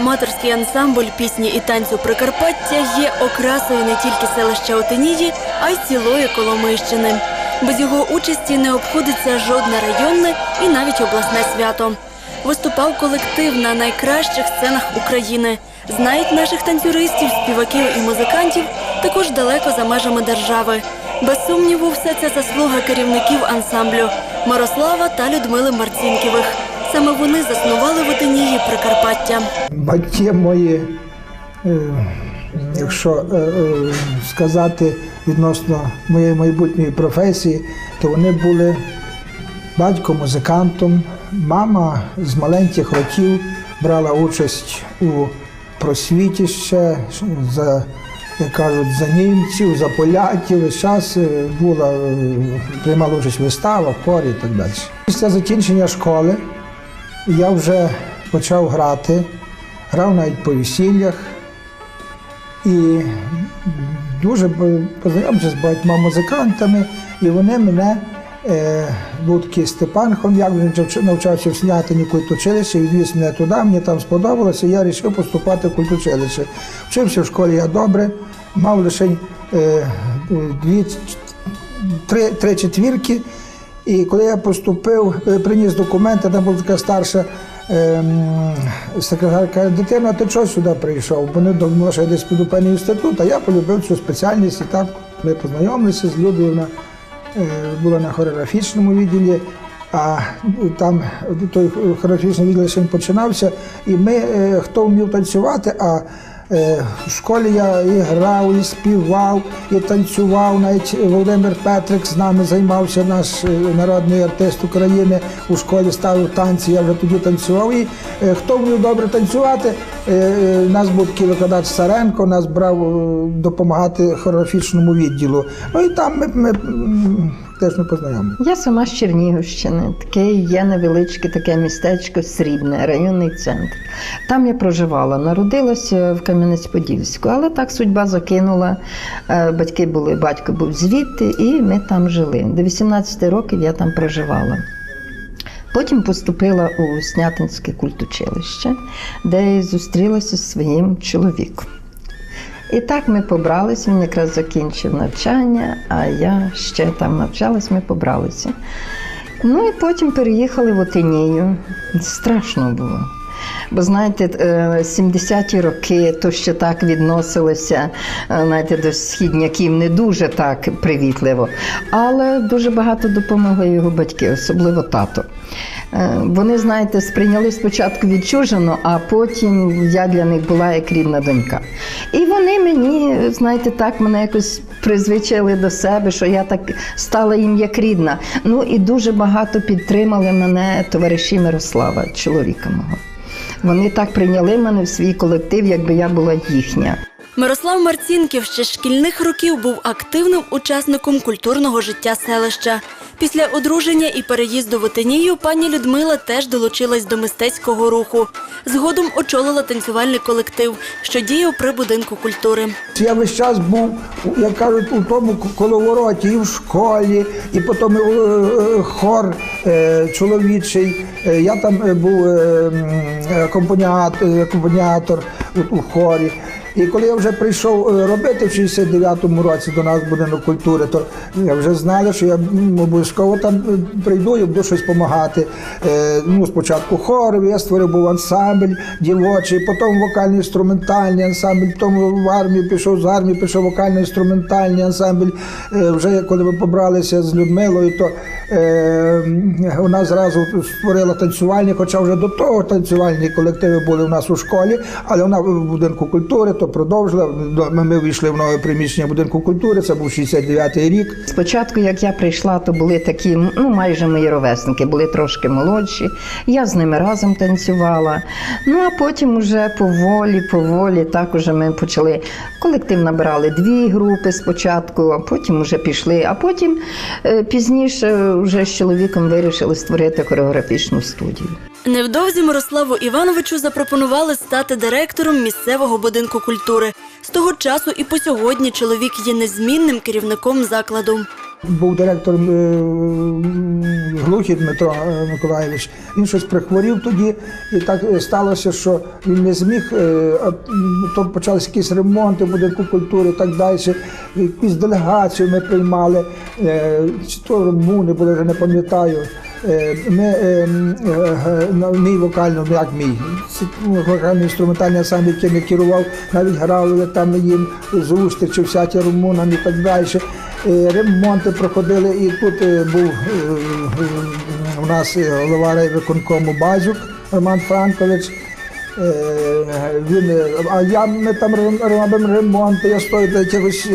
Аматорський ансамбль пісні і танцю Прикарпаття є окрасою не тільки селища Отинії, а й цілої Коломийщини. Без його участі не обходиться жодне районне і навіть обласне свято. Виступав колектив на найкращих сценах України. Знають наших танцюристів, співаків і музикантів також далеко за межами держави. Без сумніву, все це заслуга керівників ансамблю Мирослава та Людмили Марцінківих. Саме вони заснували в Отинії Прикарпаття. Батьки мої, е, якщо е, е, сказати відносно моєї майбутньої професії, то вони були батько музикантом, мама з маленьких років брала участь у просвіті ще за, як кажуть, за німців, за поляків. Весь час була, приймала участь в виставах, хорі і так далі. Після закінчення школи я вже почав грати, грав навіть по весіллях і дуже познайомився з багатьма музикантами, і вони мене. Е, був такий Степан Хом'як, навчався в Снятині культучилищі, відвіз мене туди, мені там сподобалося, я вирішив поступати в культучилище. Вчився в школі я добре, мав лише е, дві, три, три четвірки. І коли я поступив, е, приніс документи, там була така старша ем, секретарка, дитина, ти чого сюди прийшов? Вони думали, що я десь піду певний інститут, а я полюбив цю спеціальність і так ми познайомилися з Людою. Вона е, була на хореографічному відділі, а там той хореографічний відділ ще починався. І ми, е, хто вмів танцювати, а В школі я і грав, і співав, і танцював. Навіть Володимир Петрик з нами займався, наш е, народний артист України у школі ставив танці, я вже тоді танцював. І е, хто вмів добре танцювати, е, е, нас був такий викладач Саренко, нас брав е, допомагати хореографічному відділу. Ну і там ми, ми теж ми познайомилися. Я сама з Чернігівщини. Таке є невеличке таке містечко Срібне, районний центр. Там я проживала, народилася в Кам'янець-Подільську, але так судьба закинула. Е, Батьки були, батько був звідти, і ми там жили. До 18 років я там проживала. Потім поступила у Снятинське культучилище, де зустрілася зі своїм чоловіком. І так ми побралися, він якраз закінчив навчання, а я ще там навчалась, ми побралися. Ну і потім переїхали в Отинію. Страшно було. Бо знаєте, е, 70-ті роки то ще так відносилося е, знаєте, до східняків не дуже так привітливо. Але дуже багато допомогли його батьки, особливо тато. Е, Вони, знаєте, сприйняли спочатку відчужено, а потім я для них була як рідна донька. І вони мені, знаєте, так мене якось призвичили до себе, що я так стала їм як рідна. Ну і дуже багато підтримали мене товариші Мирослава, чоловіка мого. Вони так прийняли мене в свій колектив, якби я була їхня. Мирослав Марцінків ще шкільних років був активним учасником культурного життя селища. Після одруження і переїзду в Отинію пані Людмила теж долучилась до мистецького руху. Згодом очолила танцювальний колектив, що діяв при будинку культури. Я весь час був, як кажуть, у тому коловороті, і в школі, і потім е, е, хор е, чоловічий. Я там був акомпаніатор, у хорі. І коли я вже прийшов е, робити в 69-му році до нас будинок культури, то я вже знали, що я обов'язково там е, прийду і буду щось допомагати. Е, Ну, спочатку хор, я створив був ансамбль дівочий, потім вокально-інструментальний ансамбль, потім в армію пішов, з армії пішов вокально-інструментальний ансамбль. Е, Вже коли ми побралися з Людмилою, то вона зразу створила танцювальні, хоча вже до того танцювальні колективи були у нас у школі, але вона в будинку культури то продовжила. До- Ми, вийшли в нове приміщення будинку культури, це був 69-й рік. Спочатку, як я прийшла, то були такі, ну майже мої ровесники, були трошки молодші. Я з ними разом танцювала. Ну а потім уже поволі, поволі, так уже ми почали. Колектив набирали дві групи спочатку, а потім вже пішли. А потім е, пізніше вже з чоловіком вирішили створити хореографічну студію. Невдовзі Мирославу Івановичу запропонували стати директором місцевого будинку культури. З того часу і по сьогодні чоловік є незмінним керівником закладу. Був директором е, Глухий Дмитро е, Миколаєвич. Він щось прихворів тоді, і так е, сталося, що він не зміг. То почалися якісь ремонти будинку культури і так далі. Якусь делегацію ми приймали, чи то румуни були, вже не пам'ятаю. Е, Ми, е, м, е, е, мій вокально, ну, як мій, ну, вокальний інструментальний ансамбль, яким я керував, навіть грали там їм зустрічі всякі румунам і так далі. Ремонти проходили, і тут був у нас голова райвиконкому Базюк Роман Франкович. Він, а я ми там робимо ремонт, я стою на якихось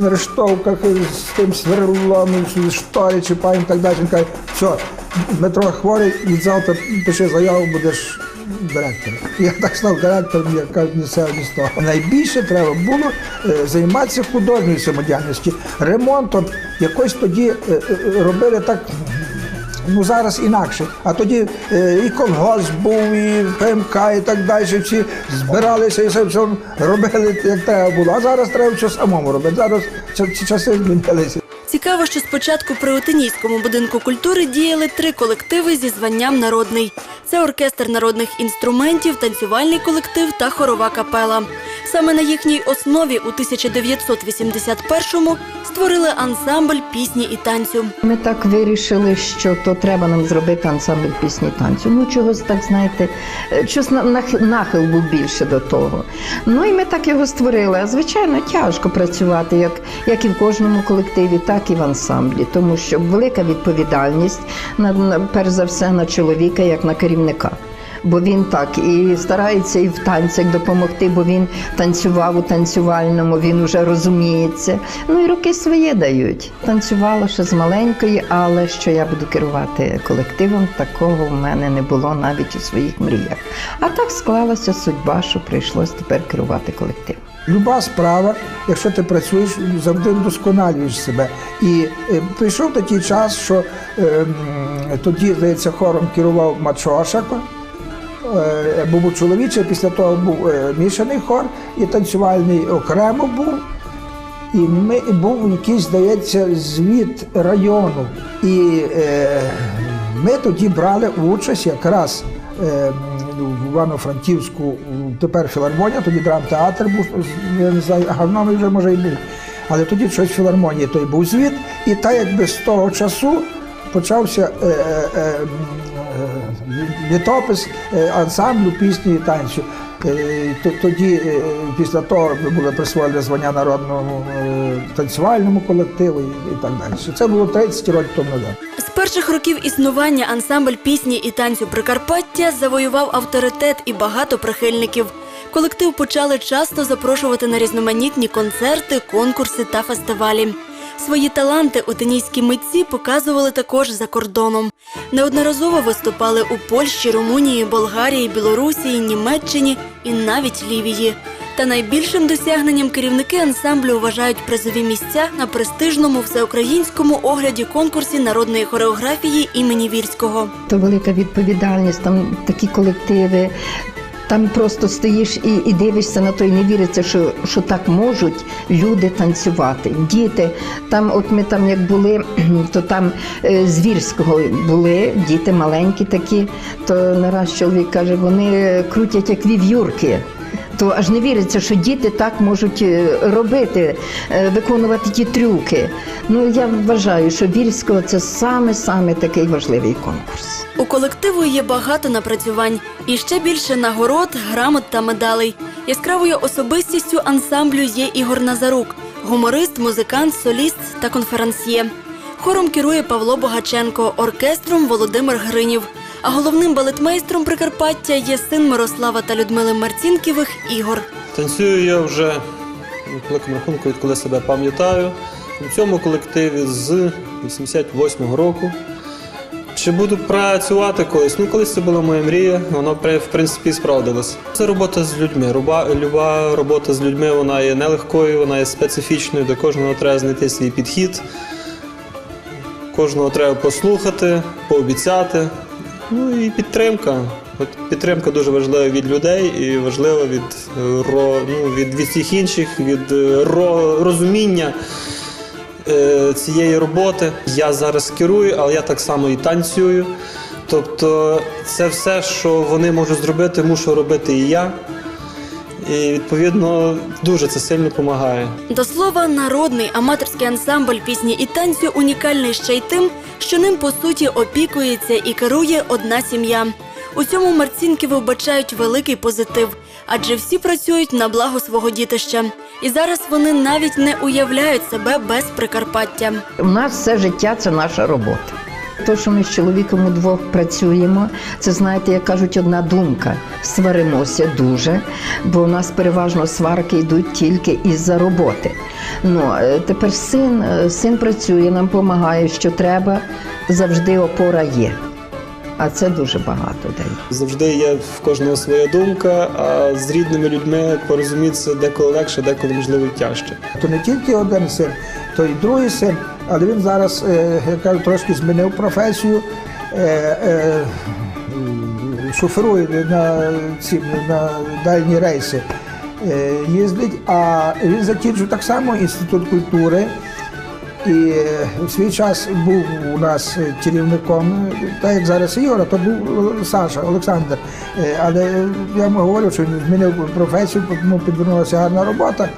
рештовках з тим сверлом, штори чіпаємо і так далі. Він каже, все, Дмитро хворий, від завтра пиши заяву, будеш директором. Я так став директором, як кажуть, місцевого міста. Найбільше треба було е, займатися художньою самодіяльністю, ремонтом. Якось тоді е, е, робили так Ну зараз інакше. А тоді і колгосп був, і ПМК, і так далі. Всі збиралися і все, все робили, як треба було. А зараз треба все самому робити. Зараз часи змінилися. Цікаво, що спочатку при Отинійському будинку культури діяли три колективи зі званням народний. Це оркестр народних інструментів, танцювальний колектив та хорова капела. Саме на їхній основі у 1981-му створили ансамбль пісні і танцю. Ми так вирішили, що то треба нам зробити ансамбль пісні і танцю. Ну, чогось так, знаєте, щось нахил був більше до того. Ну і ми так його створили. А звичайно, тяжко працювати, як, як і в кожному колективі, так і в ансамблі, тому що велика відповідальність на перш за все на чоловіка, як на керівника. Бо він так і старається і в танцях допомогти, бо він танцював у танцювальному, він вже розуміється. Ну і роки своє дають. Танцювала ще з маленької, але що я буду керувати колективом, такого в мене не було навіть у своїх мріях. А так склалася судьба, що прийшлось тепер керувати колективом. Люба справа, якщо ти працюєш, завжди вдосконалюєш себе. І е, прийшов такий час, що е, тоді, здається, хором керував Мачошако. Е, був чоловічий, після того був е, мішаний хор і танцювальний окремо був. І ми був якийсь, здається, звіт району. І е, ми тоді брали участь якраз е, в Івано-Франківську, тепер філармонія, тоді драмтеатр був, я не знаю, новий вже може і був. Але тоді щось в філармонії той був звіт, і так якби з того часу почався е, е, е, е, літопис е, ансамблю пісні і танцю. Е, Тоді, е, після того, були присвоєні звання народному танцювальному колективу і так далі. Це було 30 років тому. З перших років існування ансамбль пісні і танцю Прикарпаття завоював авторитет і багато прихильників. Колектив почали часто запрошувати на різноманітні концерти, конкурси та фестивалі. Свої таланти отинійські митці показували також за кордоном. Неодноразово виступали у Польщі, Румунії, Болгарії, Білорусі, Німеччині і навіть Лівії. Та найбільшим досягненням керівники ансамблю вважають призові місця на престижному всеукраїнському огляді конкурсі народної хореографії імені Вірського. То велика відповідальність, там такі колективи. Там просто стоїш і, і дивишся на то, і не віриться, що, що так можуть люди танцювати. Діти, там, от ми там як були, то там е, з були діти маленькі такі, то нараз чоловік каже, вони крутять як вів'юрки. То аж не віриться, що діти так можуть е, робити, е, виконувати ті трюки. Ну я вважаю, що Вірського це саме саме такий важливий конкурс. У колективу є багато напрацювань і ще більше нагород, грамот та медалей. Яскравою особистістю ансамблю є Ігор Назарук, гуморист, музикант, соліст та конферансьє. Хором керує Павло Богаченко, оркестром Володимир Гринів. А головним балетмейстром Прикарпаття є син Мирослава та Людмили Марцінківих Ігор. Танцюю я вже в великому рахунку, відколи себе пам'ятаю. У цьому колективі з 88-го року. Чи буду працювати колись? Ну, колись це була моя мрія, вона в принципі справдилась. Це робота з людьми. Руба, люба робота з людьми вона є нелегкою, вона є специфічною, до кожного треба знайти свій підхід. Кожного треба послухати, пообіцяти. Ну і підтримка. От підтримка дуже важлива від людей і важлива від, е, ну, від, від всіх інших, від е, розуміння е, цієї роботи. Я зараз керую, але я так само і танцюю. Тобто, це все, що вони можуть зробити, мушу робити і я. І відповідно дуже це сильно допомагає. До слова, народний аматорський ансамбль пісні і танцю унікальний ще й тим, що ним по суті опікується і керує одна сім'я. У цьому Марцінківи вбачають великий позитив, адже всі працюють на благо свого дітища. І зараз вони навіть не уявляють себе без Прикарпаття. У нас все життя це наша робота. То, що ми з чоловіком удвох працюємо, це знаєте, як кажуть, одна думка. Сваримося дуже, бо у нас переважно сварки йдуть тільки із-за роботи. Ну е, тепер син, е, син працює, нам допомагає, що треба, завжди опора є. А це дуже багато дає. Завжди є в кожного своя думка, а з рідними людьми порозумітися деколи легше, деколи можливо тяжче. То не тільки один син, то й другий син, але він зараз, е, я кажу, трошки змінив професію. Е, е, шоферує на ці на дальні рейси. Їздить, а він закінчив так само інститут культури. І в свій час був у нас керівником, так як зараз і Юра, то був Саша Олександр. Але я йому говорив, що він змінив професію, йому підвернулася гарна робота.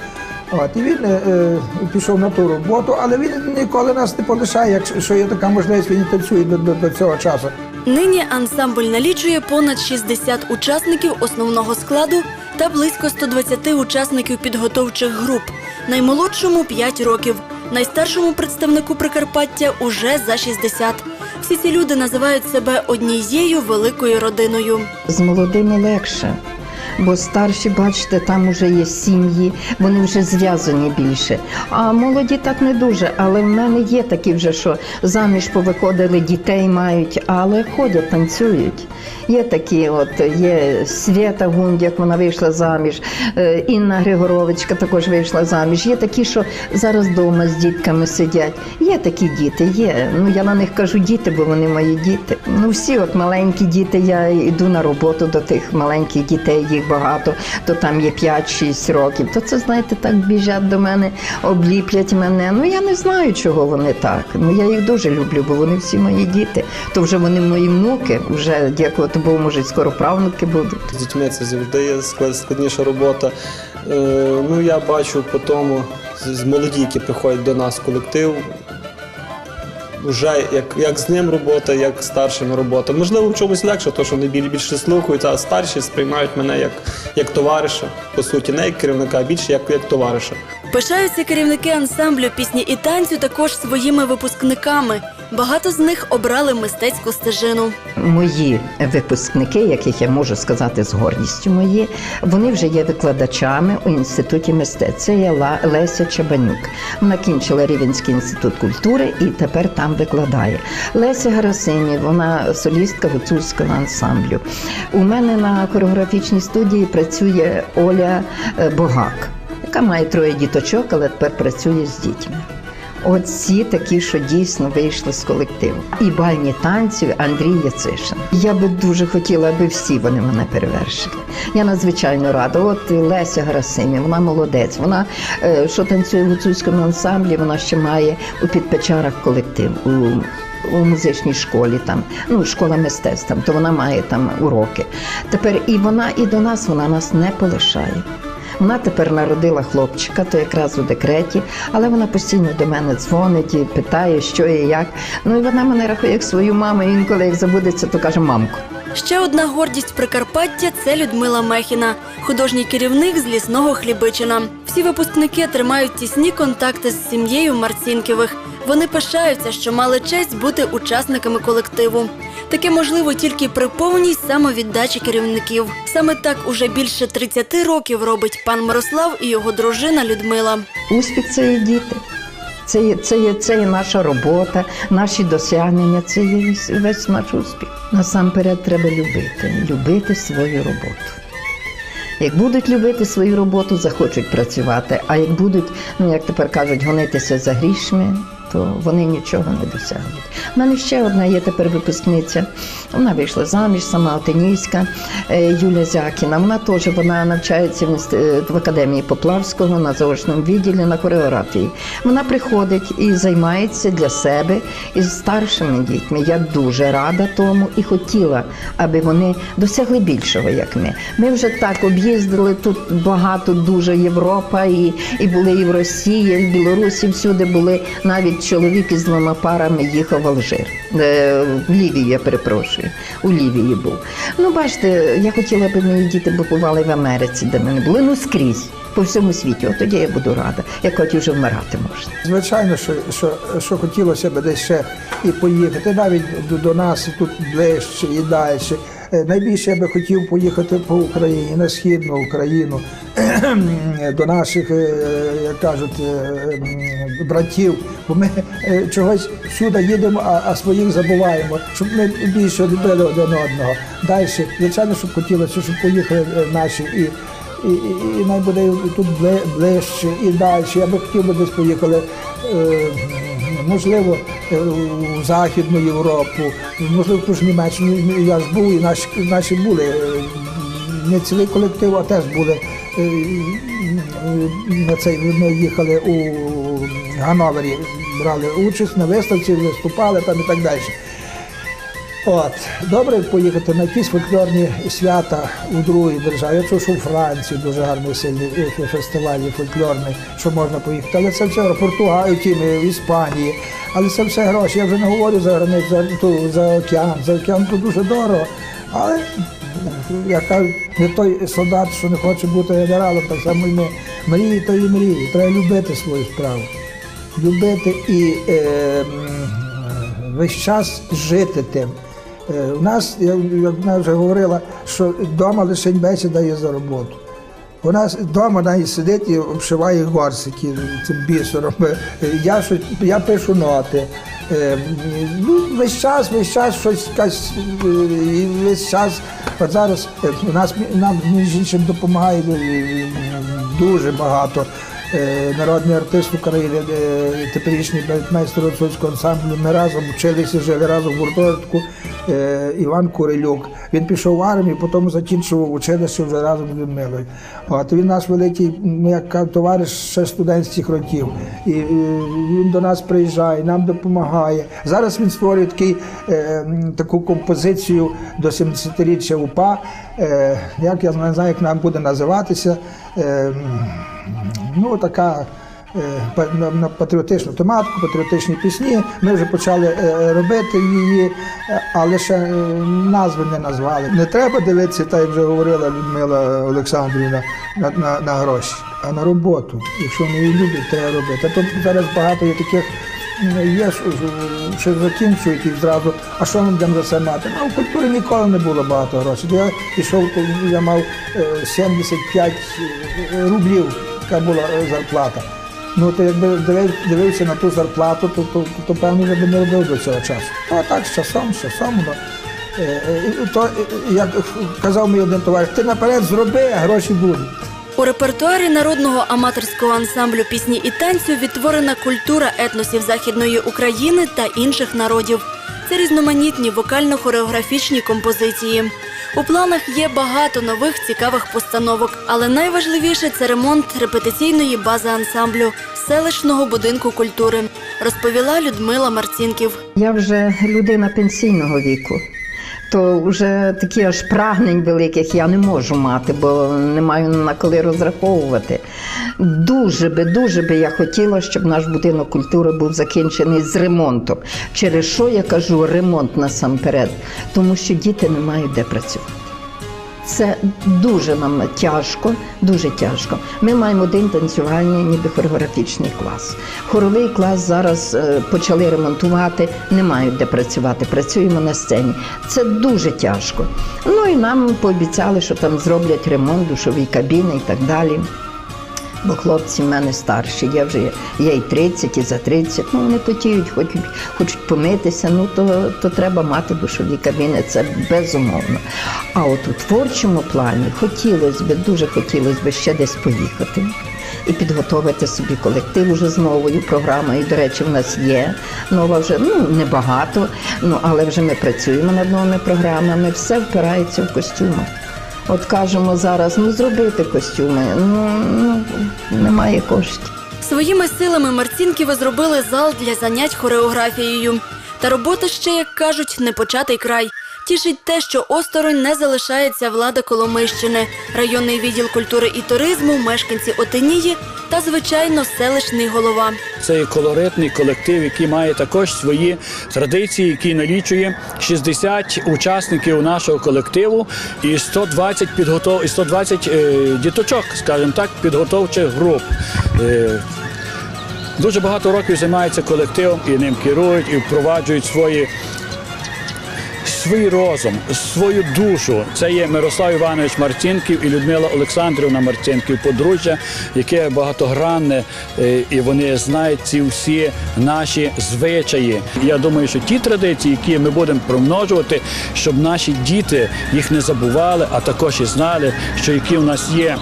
От, і він е, е, пішов на ту роботу, але він ніколи нас не полишає, якщо є така можливість, він танцює до, до, до цього часу. Нині ансамбль налічує понад 60 учасників основного складу та близько 120 учасників підготовчих груп. Наймолодшому 5 років, найстаршому представнику Прикарпаття уже за 60. Всі ці люди називають себе однією великою родиною. З молодими легше. Бо старші, бачите, там вже є сім'ї, вони вже зв'язані більше. А молоді так не дуже. Але в мене є такі вже, що заміж повиходили, дітей мають, але ходять, танцюють. Є такі, от є Свята Гундяк, вона вийшла заміж, е, Інна Григоровичка також вийшла заміж. Є такі, що зараз вдома з дітками сидять. Є такі діти, є. Ну я на них кажу діти, бо вони мої діти. Ну всі, от маленькі діти, я йду на роботу до тих маленьких дітей, їх багато, то там є 5-6 років. То це, знаєте, так біжать до мене, обліплять мене. Ну я не знаю, чого вони так. Ну я їх дуже люблю, бо вони всі мої діти. То вже вони мої внуки, вже дякувати Богу, може, скоро правнуки будуть. З дітьми це завжди складніша робота. Е, ну, я бачу по тому, з молоді, які приходять до нас в колектив, вже як, як з ним робота, як з старшими робота. Можливо, в чомусь легше, тому що вони біль- більше слухають, а старші сприймають мене як, як товариша, по суті, не як керівника, а більше як, як товариша. Пишаються керівники ансамблю пісні і танцю також своїми випускниками. Багато з них обрали мистецьку стежину. Мої випускники, яких я можу сказати з гордістю мої, вони вже є викладачами у інституті мистецтв. Це є Леся Чабанюк. Вона кінчила Рівенський інститут культури і тепер там викладає. Леся Гарасині, вона солістка гуцульського ансамблю. У мене на хореографічній студії працює Оля е, Богак, яка має троє діточок, але тепер працює з дітьми. Оці такі, що дійсно вийшли з колективу. І бальні танці Андрій Яцишин. Я би дуже хотіла, аби всі вони мене перевершили. Я надзвичайно рада. От Леся Грасимі, вона молодець. Вона е, що танцює в гуцульському ансамблі, вона ще має у підпечарах колектив. У у музичній школі там, ну школа мистецтв, там, то вона має там уроки. Тепер і вона, і до нас вона нас не полишає. Вона тепер народила хлопчика, то якраз у декреті, але вона постійно до мене дзвонить і питає, що і як. Ну і вона мене рахує як свою маму, і інколи як забудеться, то каже мамку. Ще одна гордість Прикарпаття це Людмила Мехіна, художній керівник з лісного Хлібичина. Всі випускники тримають тісні контакти з сім'єю Марцінківих. Вони пишаються, що мали честь бути учасниками колективу. Таке можливо тільки при повній самовіддачі керівників. Саме так уже більше 30 років робить пан Мирослав і його дружина Людмила. Успіх це є діти. Це є, це, є, це є наша робота, наші досягнення, це є весь, наш успіх. Насамперед треба любити, любити свою роботу. Як будуть любити свою роботу, захочуть працювати. А як будуть, ну як тепер кажуть, гонитися за грішми, то вони нічого не досягнуть. У мене ще одна є тепер випускниця. Вона вийшла заміж, сама Отинійська, е, Юля Зякіна. Вона теж вона навчається в, в академії Поплавського на заочному відділі на хореографії. Вона приходить і займається для себе із старшими дітьми. Я дуже рада тому і хотіла, аби вони досягли більшого, як ми. Ми вже так об'їздили тут багато, дуже Європа, і, і були і в Росії, і в Білорусі. Всюди були навіть чоловік із двома парами їхав в Алжир. Е, в Лівії, я перепрошую. У Лівії був. Ну, бачите, я хотіла, аби мої діти побували в Америці, де ми не були, ну скрізь. По всьому світі, от тоді я буду рада, як хоч вже вмирати можна. Звичайно, що, що, що хотілося б десь ще і поїхати, навіть до, до нас тут ближче і далі. Е, Найбільше я би хотів поїхати по Україні, на східну Україну, до наших, е, як кажуть, е, братів. Бо ми чогось всюди їдемо, а, своїх забуваємо, щоб ми більше любили один одного. Далі, звичайно, щоб хотілося, щоб поїхали наші і і, і, і най буде тут бли- ближче і далі. Я би хотів би десь поїхали, е, можливо, е, у Західну Європу, можливо, ту ж Німеччину. Я ж був, і наші, наші були. е, Не цілий колектив, а теж були. е, На цей ми їхали у Гановері, брали участь на виставці, виступали там і так далі. От, добре поїхати на якісь фольклорні свята у другій державі. Я чув, що у Франції дуже гарний сильний е, фестиваль фольклорний, що можна поїхати. Але це все Португалії, в Іспанії. Але це все гроші. Я вже не говорю за границю, за, ту, за океан. За океан то дуже дорого. Але я кажу, не той солдат, що не хоче бути генералом, так само і ми. Мрії то і мрії. Треба любити свою справу. Любити і е, весь час жити тим. Е, У нас, я- як вона вже говорила, що вдома лише бесіда є за роботу. У нас вдома навіть сидить і обшиває горсики цим бісером. Е, Я, щось, я пишу ноти. Е, Ну, весь час, весь час щось якась, е, весь час. От зараз е, у нас нам між іншим допомагає е, дуже багато. Е, Народний артист України, е, теперішній майстер гуцульського ансамблю. Ми разом вчилися, жили разом в гуртожитку. е, Іван Курилюк. Він пішов в армію, потім закінчив училище вже разом з Людмилою. От він наш великий, ну, як товариш ще студентських років. І, е, він до нас приїжджає, нам допомагає. Зараз він створює такий, е, таку композицію до 70-річчя УПА. Е, як я не знаю, як нам буде називатися. Е, ну, така е, на, патріотичну тематику, патріотичні пісні. Ми вже почали е, робити її, е, але ще назви не назвали. Не треба дивитися, так як вже говорила Людмила Олександрівна, на, на, на гроші, а на роботу. Якщо вони її люблять, треба робити. А то зараз багато є таких. Є, що, закінчують і зразу, а що ми будемо за це мати? Ну, в культурі ніколи не було багато грошей. Я пішов, я мав е, 75 рублів, така була е, зарплата. Ну, то якби дивився на ту зарплату, то, то, то, певно вже би не робив до цього часу. Ну, а так, з часом, з часом. Ну, е, е, то, як казав мій один товариш, ти наперед зроби, а гроші будуть. У репертуарі народного аматорського ансамблю пісні і танцю відтворена культура етносів Західної України та інших народів. Це різноманітні вокально-хореографічні композиції. У планах є багато нових цікавих постановок, але найважливіше це ремонт репетиційної бази ансамблю селищного будинку культури, розповіла Людмила Марцінків. Я вже людина пенсійного віку. То вже такі аж прагнень великих я не можу мати, бо не маю на коли розраховувати. Дуже би, дуже би я хотіла, щоб наш будинок культури був закінчений з ремонтом. Через що я кажу ремонт насамперед? Тому що діти не мають де працювати. Це дуже нам тяжко, дуже тяжко. Ми маємо один танцювальний, ніби хореографічний клас. Хоровий клас зараз е, почали ремонтувати, не мають де працювати. Працюємо на сцені. Це дуже тяжко. Ну і нам пообіцяли, що там зроблять ремонт, душові кабіни і так далі. Бо хлопці в мене старші, я вже є і 30, і за 30. Ну вони потіють, хочуть, хочуть помитися. Ну то, то треба мати душові кабіни, це безумовно. А от у творчому плані хотілося б, дуже хотілося б ще десь поїхати. і підготовити собі колектив уже з новою програмою. До речі, в нас є нова вже ну небагато, ну але вже ми працюємо над новими програмами. Все впирається в костюми. От кажемо зараз, ну зробити костюми. Ну, ну немає коштів. Своїми силами Марцінківи зробили зал для занять хореографією. Та робота ще, як кажуть, не початий край. Тішить те, що осторонь не залишається влада Коломийщини, районний відділ культури і туризму, мешканці Отинії та, звичайно, селищний голова. Це колоритний колектив, який має також свої традиції, який налічує 60 учасників нашого колективу і 120 підготов... і 120 е, діточок, скажімо так, підготовчих груп. Е, Дуже багато років займається колективом і ним керують, і впроваджують свої свій розум, свою душу. Це є Мирослав Іванович Марцінків і Людмила Олександрівна Марцінків, подружжя, яке багатогранне, е, і вони знають ці всі наші звичаї. Я думаю, що ті традиції, які ми будемо примножувати, щоб наші діти їх не забували, а також і знали, що які в нас є.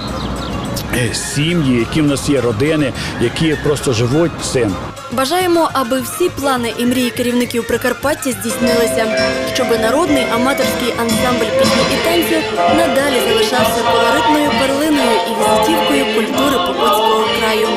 е, Сім'ї, які в нас є родини, які просто живуть цим. Бажаємо, аби всі плани і мрії керівників Прикарпаття здійснилися, щоби народний аматорський ансамбль пісні і танцю надалі залишався колоритною перлиною і візитівкою культури Покутського краю.